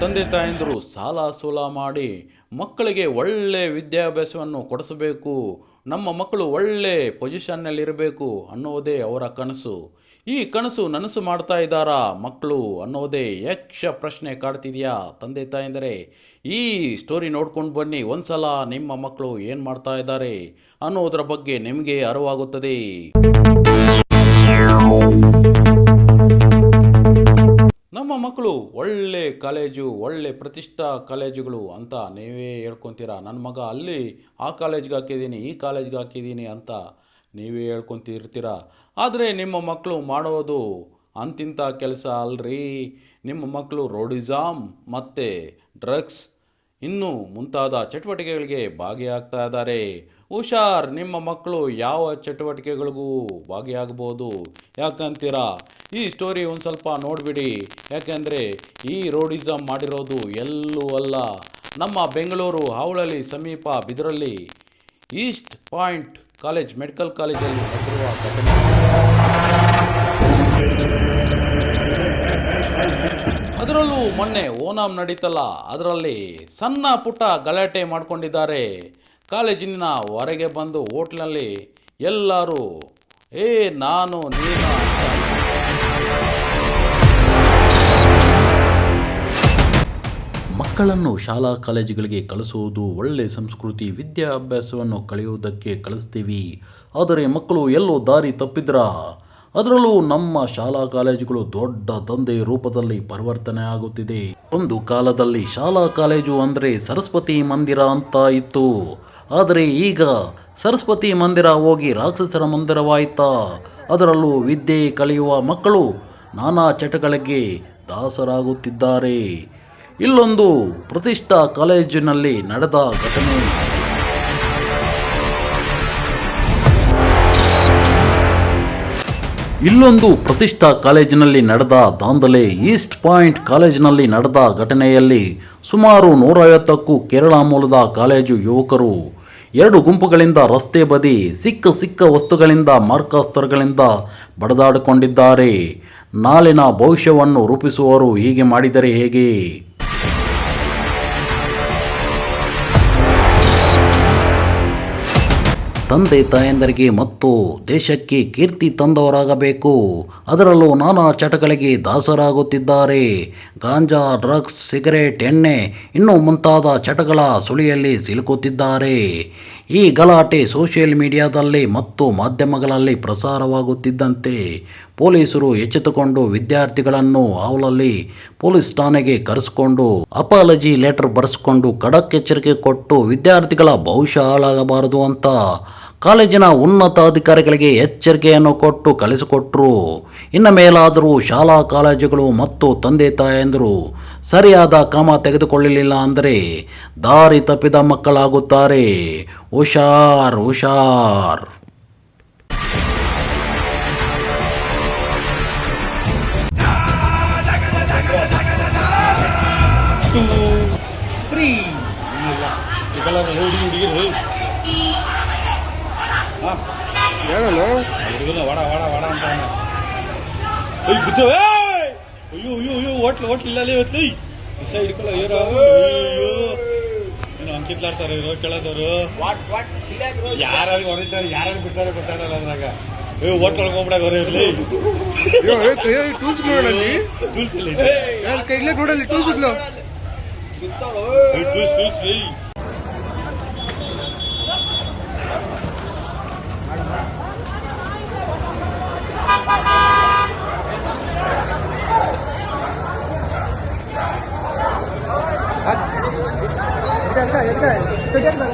ತಂದೆ ತಾಯಂದಿರು ಸಾಲ ಸೂಲ ಮಾಡಿ ಮಕ್ಕಳಿಗೆ ಒಳ್ಳೆ ವಿದ್ಯಾಭ್ಯಾಸವನ್ನು ಕೊಡಿಸಬೇಕು, ನಮ್ಮ ಮಕ್ಕಳು ಒಳ್ಳೆ ಪೊಸಿಷನ್ನಲ್ಲಿರಬೇಕು ಅನ್ನೋದೇ ಅವರ ಕನಸು. ಈ ಕನಸು ನನಸು ಮಾಡ್ತಾ ಇದ್ದಾರಾ ಮಕ್ಕಳು ಅನ್ನೋದೇ ಯಕ್ಷ ಪ್ರಶ್ನೆ ಕಾಡ್ತಿದೆಯಾ ತಂದೆ ತಾಯಂದರೆ. ಈ ಸ್ಟೋರಿ ನೋಡ್ಕೊಂಡು ಬನ್ನಿ, ಒಂದ್ಸಲ ನಿಮ್ಮ ಮಕ್ಕಳು ಏನು ಮಾಡ್ತಾ ಇದ್ದಾರೆ ಅನ್ನೋದರ ಬಗ್ಗೆ ನಿಮಗೆ ಅರಿವಾಗುತ್ತದೆ. ಮಕ್ಕಳು ಒಳ್ಳೆ ಕಾಲೇಜು, ಒಳ್ಳೆ ಪ್ರತಿಷ್ಠಾ ಕಾಲೇಜುಗಳು ಅಂತ ನೀವೇ ಹೇಳ್ಕೊತೀರಾ? ನನ್ನ ಮಗ ಅಲ್ಲಿ ಆ ಕಾಲೇಜ್ಗೆ ಹಾಕಿದ್ದೀನಿ, ಈ ಕಾಲೇಜ್ಗೆ ಹಾಕಿದ್ದೀನಿ ಅಂತ ನೀವೇ ಹೇಳ್ಕೊತಿರ್ತೀರ? ಆದರೆ ನಿಮ್ಮ ಮಕ್ಕಳು ಮಾಡೋದು ಅಂತಿಂಥ ಕೆಲಸ ಅಲ್ರಿ. ನಿಮ್ಮ ಮಕ್ಕಳು ರೋಡಿಸಾಮ್ ಮತ್ತು ಡ್ರಗ್ಸ್ ಇನ್ನು ಮುಂತಾದ ಚಟುವಟಿಕೆಗಳಿಗೆ ಭಾಗಿಯಾಗ್ತಾ ಇದ್ದಾರೆ. ಹುಷಾರ್, ನಿಮ್ಮ ಮಕ್ಕಳು ಯಾವ ಚಟುವಟಿಕೆಗಳಿಗೂ ಭಾಗಿಯಾಗಬಹುದು? ಯಾಕಂತೀರಾ? ಈ ಸ್ಟೋರಿ ಒಂದು ಸ್ವಲ್ಪ ನೋಡಿಬಿಡಿ. ಯಾಕೆಂದರೆ ಈ ರೋಡಿಸಮ್ ಮಾಡಿರೋದು ಎಲ್ಲೂ ಅಲ್ಲ. ನಮ್ಮ ಬೆಂಗಳೂರು ಹಾವಳಲ್ಲಿ ಸಮೀಪ ಬಿದರಲ್ಲಿ ಈಸ್ಟ್ ಪಾಯಿಂಟ್ ಕಾಲೇಜ್, ಮೆಡಿಕಲ್ ಕಾಲೇಜಲ್ಲಿ ನಡೆದಿರುವ ಘಟನೆ. ಅದರಲ್ಲೂ ಮೊನ್ನೆ ಓನಾಮ್ ನಡೀತಲ್ಲ, ಅದರಲ್ಲಿ ಸಣ್ಣ ಪುಟ್ಟ ಗಲಾಟೆ ಮಾಡ್ಕೊಂಡಿದ್ದಾರೆ. ಕಾಲೇಜಿನ ಹೊರಗೆ ಬಂದು ಹೋಟ್ಲಲ್ಲಿ ಎಲ್ಲರೂ, ಏ, ನಾನು, ನೀನು ಮಕ್ಕಳನ್ನು ಶಾಲಾ ಕಾಲೇಜುಗಳಿಗೆ ಕಳಿಸುವುದು ಒಳ್ಳೆ ಸಂಸ್ಕೃತಿ, ವಿದ್ಯಾಭ್ಯಾಸವನ್ನು ಕಳೆಯುವುದಕ್ಕೆ ಕಳಿಸ್ತೀವಿ. ಆದರೆ ಮಕ್ಕಳು ಎಲ್ಲೋ ದಾರಿ ತಪ್ಪಿದ್ರ? ಅದರಲ್ಲೂ ನಮ್ಮ ಶಾಲಾ ಕಾಲೇಜುಗಳು ದೊಡ್ಡ ದಂಧೆ ರೂಪದಲ್ಲಿ ಪರಿವರ್ತನೆ ಆಗುತ್ತಿದೆ. ಒಂದು ಕಾಲದಲ್ಲಿ ಶಾಲಾ ಕಾಲೇಜು ಅಂದರೆ ಸರಸ್ವತಿ ಮಂದಿರ ಅಂತ ಇತ್ತು. ಆದರೆ ಈಗ ಸರಸ್ವತಿ ಮಂದಿರ ಹೋಗಿ ರಾಕ್ಷಸರ ಮಂದಿರವಾಯ್ತಾ. ಅದರಲ್ಲೂ ವಿದ್ಯೆ ಕಲಿಯುವ ಮಕ್ಕಳು ನಾನಾ ಚಟಗಳಿಗೆ ದಾಸರಾಗುತ್ತಿದ್ದಾರೆ. ಇಲ್ಲೊಂದು ಪ್ರತಿಷ್ಠಾ ಕಾಲೇಜಿನಲ್ಲಿ ನಡೆದ ಘಟನೆ. ಇಲ್ಲೊಂದು ಪ್ರತಿಷ್ಠಾ ಕಾಲೇಜಿನಲ್ಲಿ ನಡೆದ ದಾಂಧಲೆ ಈಸ್ಟ್ ಪಾಯಿಂಟ್ ಕಾಲೇಜಿನಲ್ಲಿ ನಡೆದ ಘಟನೆಯಲ್ಲಿ ಸುಮಾರು ನೂರೈವತ್ತಕ್ಕೂ ಕೇರಳ ಮೂಲದ ಕಾಲೇಜು ಯುವಕರು ಎರಡು ಗುಂಪುಗಳಿಂದ ರಸ್ತೆ ಬದಿ ಸಿಕ್ಕ ಸಿಕ್ಕ ವಸ್ತುಗಳಿಂದ ಮಾರ್ಕಾಸ್ತರಗಳಿಂದ ಬಡದಾಡಿಕೊಂಡಿದ್ದಾರೆ. ನಾಳಿನ ಭವಿಷ್ಯವನ್ನು ರೂಪಿಸುವವರು ಹೀಗೆ ಮಾಡಿದರೆ ಹೇಗೆ? ತಂದೆ ತಾಯಂದರಿಗೆ ಮತ್ತು ದೇಶಕ್ಕೆ ಕೀರ್ತಿ ತಂದವರಾಗಬೇಕು. ಅದರಲ್ಲೂ ನಾನಾ ಚಟಗಳಿಗೆ ದಾಸರಾಗುತ್ತಿದ್ದಾರೆ. ಗಾಂಜಾ, ಡ್ರಗ್ಸ್, ಸಿಗರೇಟ್, ಎಣ್ಣೆ ಇನ್ನೂ ಮುಂತಾದ ಚಟಗಳ ಸುಳಿಯಲ್ಲಿ ಸಿಲುಕುತ್ತಿದ್ದಾರೆ. ಈ ಗಲಾಟೆ ಸೋಷಿಯಲ್ ಮೀಡಿಯಾದಲ್ಲಿ ಮತ್ತು ಮಾಧ್ಯಮಗಳಲ್ಲಿ ಪ್ರಸಾರವಾಗುತ್ತಿದ್ದಂತೆ ಪೊಲೀಸರು ಎಚ್ಚೆತ್ತುಕೊಂಡು ವಿದ್ಯಾರ್ಥಿಗಳನ್ನು ಅವಲಲ್ಲಿ ಪೊಲೀಸ್ ಠಾಣೆಗೆ ಕರೆಸಿಕೊಂಡು ಅಪಾಲಜಿ ಲೆಟರ್ ಬರೆಸಿಕೊಂಡು ಖಡಕ್ ಎಚ್ಚರಿಕೆ ಕೊಟ್ಟು ವಿದ್ಯಾರ್ಥಿಗಳ ಭವಿಷ್ಯ ಹಾಳಾಗಬಾರದು ಅಂತ ಕಾಲೇಜಿನ ಉನ್ನತ ಅಧಿಕಾರಿಗಳಿಗೆ ಎಚ್ಚರಿಕೆಯನ್ನು ಕೊಟ್ಟು ಕಲಿಸಿಕೊಟ್ಟರು ಇನ್ನು ಮೇಲಾದರೂ ಶಾಲಾ ಕಾಲೇಜುಗಳು ಮತ್ತು ತಂದೆ ತಾಯಂದಿರು ಸರಿಯಾದ ಕ್ರಮ ತೆಗೆದುಕೊಳ್ಳಲಿಲ್ಲ ಅಂದರೆ ದಾರಿ ತಪ್ಪಿದ ಮಕ್ಕಳಾಗುತ್ತಾರೆ. ಹುಷಾರ್ ಹುಷಾರ್. ಹುಡುಗನ ವಡ ವಡ ವಡ ಅಂತ ಅಯ್ಯ ಬಿದ್ದು ಅಯ್ಯೋ ಅಯ್ಯೋ ಅಯ್ಯೋ ಹೋಟ್ಲು ಹೋಟ್ಲ್ ಇಲ್ಲ ಇವತ್ತು ದಿವಸ ಹಿಡ್ಕೊಳ್ಳೋ ಅಯ್ಯೋ ಅಯ್ಯೋ. ಏನು ಅಂಕಿತ್ಲಾಡ್ತಾರೆ ಇರೋ ಕೇಳೋದವರು. ಯಾರು ಹೊರತಾರೆ ಯಾರು ಬಿಡ್ತಾರೆ ಗೊತ್ತಾಗಲ್ಲ ಅದ್ರಾಗ. ಏ ಹೋಟ್ಲ್ ಒಳಗೆ ಹೋಗ್ಬಿಡಾಗ ಹೊರ ಇರ್ಲಿ ಟೂಲ್ಸ್ ನೋಡಲ್ಲಿ? ಟೂಲ್ಸ್ ಇಲ್ಲ ಕೈಗ್ಲೆ ನೋಡಲ್ಲಿ ಟೂಲ್ಸ್ಗಳು tools tools này tôi rất là